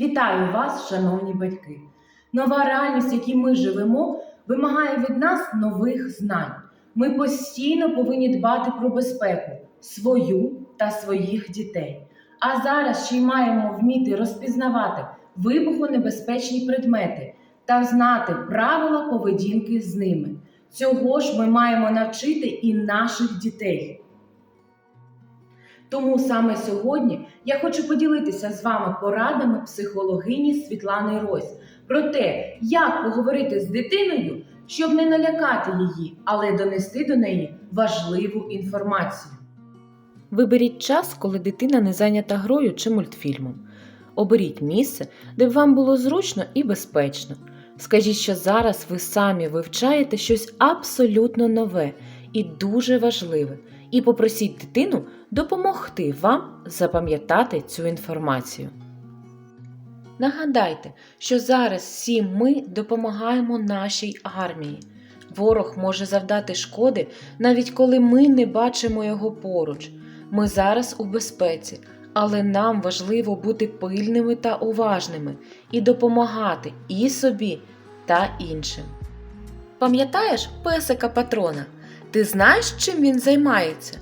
Вітаю вас, шановні батьки! Нова реальність, в якій ми живемо, вимагає від нас нових знань. Ми постійно повинні дбати про безпеку свою та своїх дітей. А зараз ще й маємо вміти розпізнавати вибухонебезпечні предмети та знати правила поведінки з ними. Цього ж ми маємо навчити і наших дітей. Тому саме сьогодні я хочу поділитися з вами порадами психологині Світлани Рось про те, як поговорити з дитиною, щоб не налякати її, але донести до неї важливу інформацію. Виберіть час, коли дитина не зайнята грою чи мультфільмом. Оберіть місце, де б вам було зручно і безпечно. Скажіть, що зараз ви самі вивчаєте щось абсолютно нове і дуже важливе, і попросіть дитину допомогти вам запам'ятати цю інформацію. Нагадайте, що зараз всі ми допомагаємо нашій армії. Ворог може завдати шкоди, навіть коли ми не бачимо його поруч. Ми зараз у безпеці, але нам важливо бути пильними та уважними і допомагати і собі та іншим. Пам'ятаєш песика патрона? Ти знаєш, чим він займається?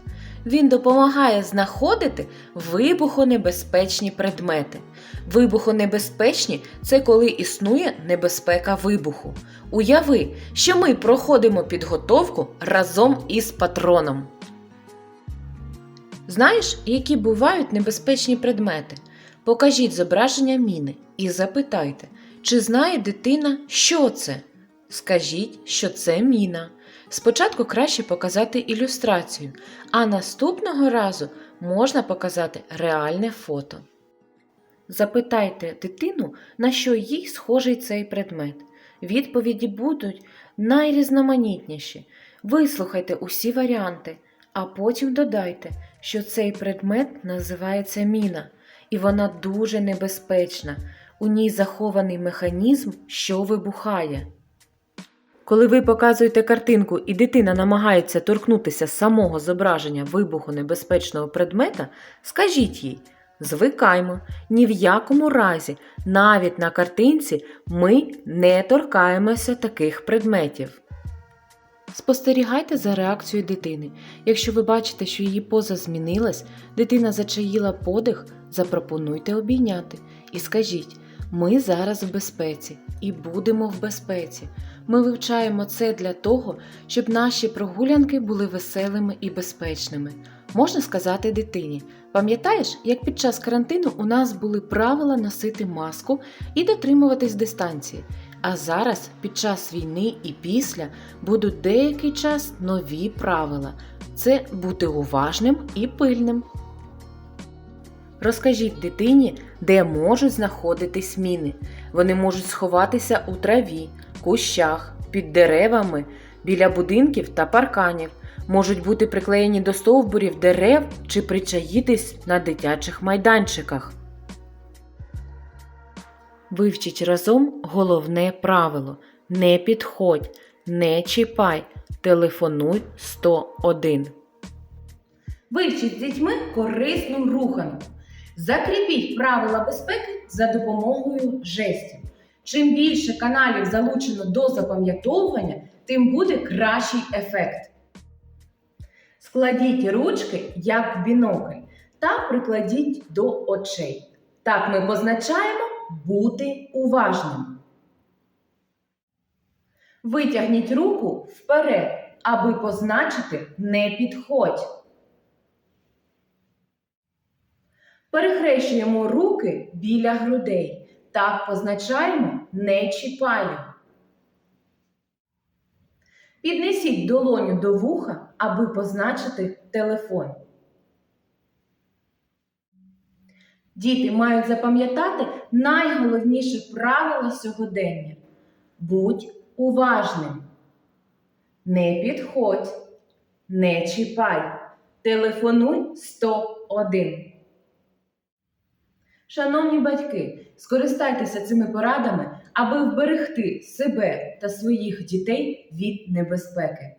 Він допомагає знаходити вибухонебезпечні предмети. Вибухонебезпечні це коли існує небезпека вибуху. Уяви, що ми проходимо підготовку разом із патроном. Знаєш, які бувають небезпечні предмети? Покажіть зображення міни і запитайте, чи знає дитина, що це? Скажіть, що це міна. Спочатку краще показати ілюстрацію, а наступного разу можна показати реальне фото. Запитайте дитину, на що їй схожий цей предмет. Відповіді будуть найрізноманітніші. Вислухайте усі варіанти, а потім додайте, що цей предмет називається міна, і вона дуже небезпечна. У ній захований механізм, що вибухає. Коли ви показуєте картинку і дитина намагається торкнутися самого зображення вибухонебезпечного предмета, скажіть їй: звикаймо, ні в якому разі, навіть на картинці, ми не торкаємося таких предметів. Спостерігайте за реакцією дитини. Якщо ви бачите, що її поза змінилась, дитина зачаїла подих, запропонуйте обійняти і скажіть: ми зараз в безпеці і будемо в безпеці. Ми вивчаємо це для того, щоб наші прогулянки були веселими і безпечними. Можна сказати дитині: пам'ятаєш, як під час карантину у нас були правила носити маску і дотримуватись дистанції. А зараз, під час війни і після, будуть деякий час нові правила це бути уважним і пильним. Розкажіть дитині, де можуть знаходитись міни. Вони можуть сховатися у траві, кущах, під деревами, біля будинків та парканів, можуть бути приклеєні до стовбурів дерев чи причаїтись на дитячих майданчиках. Вивчіть разом головне правило: не підходь, не чіпай, телефонуй 101. Вивчіть з дітьми корисну руханку. Закріпіть правила безпеки за допомогою жестів. Чим більше каналів залучено до запам'ятовування, тим буде кращий ефект. Складіть ручки як бінокль та прикладіть до очей. Так ми позначаємо бути уважним. Витягніть руку вперед, аби позначити не підходь. Перехрещуємо руки біля грудей. Так позначаємо не чіпаю. Піднесіть долоню до вуха, аби позначити телефон. Діти мають запам'ятати найголовніше правило сьогодення. Будь уважним. Не підходь, не чіпай. Телефонуй 101. Шановні батьки, скористайтеся цими порадами, аби вберегти себе та своїх дітей від небезпеки.